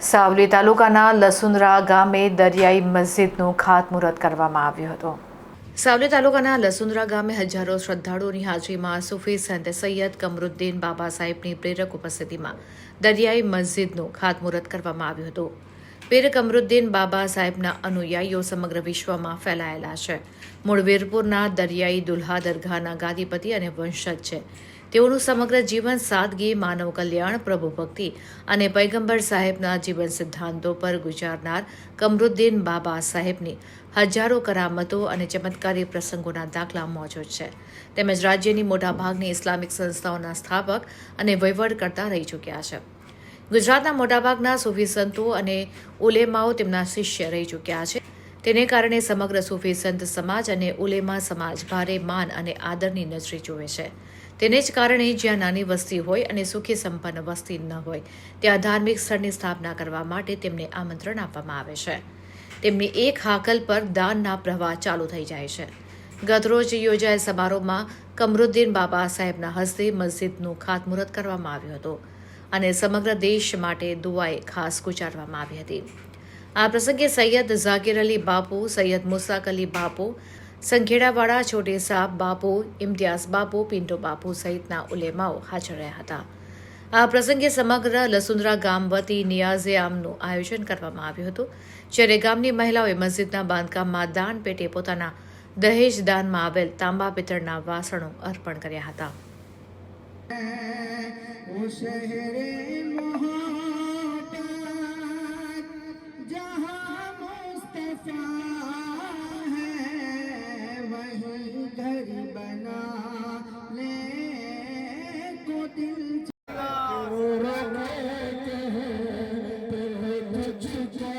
સાવલી તાલુકાના લસુંદરા ગામે દરિયાઈ મસ્જિદનું ખાતમુહૂર્ત કરવામાં આવ્યું હતું. સાવલી તાલુકાના લસુંદરા ગામે હજારો શ્રદ્ધાળુઓની હાજરીમાં સુફી સંત સૈયદ કમરુદ્દીન બાબા સાહેબની પ્રેરક ઉપસ્થિતિમાં દરિયાઈ મસ્જિદનું ખાતમુહૂર્ત કરવામાં આવ્યું હતું. પીર કમરુદ્દીન બાબા સાહેબના અનુયાયીઓ સમગ્ર વિશ્વમાં ફેલાયેલા છે. મૂળ વીરપુરના દરિયાઈ દુલ્હા દરગાહના ગાદીપતિ અને વંશજ છે. તેઓનું સમગ્ર જીવન, સાદગી, માનવ કલ્યાણ, પ્રભુ ભક્તિ અને પૈગંબર સાહેબના જીવન સિદ્ધાંતો પર ગુજારનાર કમરુદ્દીન બાબા સાહેબની હજારો કરામતો અને ચમત્કારી પ્રસંગોના દાખલા મોજૂદ છે. તેમજ રાજ્યની મોટાભાગની ઇસ્લામિક સંસ્થાઓના સ્થાપક અને વહીવટકર્તા રહી ચૂક્યા છે. ગુજરાતના મોટાભાગના સૂફી સંતો અને ઉલેમાઓ તેમના શિષ્ય રહી ચૂક્યા છે. તેને કારણે સમગ્ર સૂફી સંત સમાજ અને ઉલેમા સમાજ ભારે માન અને આદરની નજરે જુએ છે. તેને જ કારણે જ્યાં નાની વસ્તી હોય અને સુખી સંપન્ન વસ્તી ન હોય, ત્યાં ધાર્મિક સ્થળની સ્થાપના કરવા માટે તેમને આમંત્રણ આપવામાં આવે છે. તેમની એક હાકલ પર દાનના પ્રવાહ ચાલુ થઈ જાય છે. ગતરોજ યોજાયેલ સમારોહમાં કમરુદ્દીન બાબા સાહેબના હસ્તે મસ્જિદનું ખાતમુહૂર્ત કરવામાં આવ્યું હતું અને સમગ્ર દેશ માટે દુઆએ ખાસ ગુજારવામાં આવી હતી. આ પ્રસંગે સૈયદ ઝાકિર અલી બાપુ, સૈયદ મુસાક અલી બાપુ સંખેડાવાળા છોટે સાહબ બાપુ, ઇમ્તિયાઝ બાપુ, પિન્ટો બાપુ સહિતના ઉલેમાઓ હાજર રહ્યા હતા. આ પ્રસંગે સમગ્ર લસુંદરા ગામ વતી નિયાઝે આમનું આયોજન કરવામાં આવ્યું હતું, જ્યારે ગામની મહિલાઓએ મસ્જિદના બાંધકામમાં દાન પેટે પોતાના દહેજ દાનમાં આવેલ તાંબા પિત્તળના વાસણો અર્પણ કર્યા હતા. again.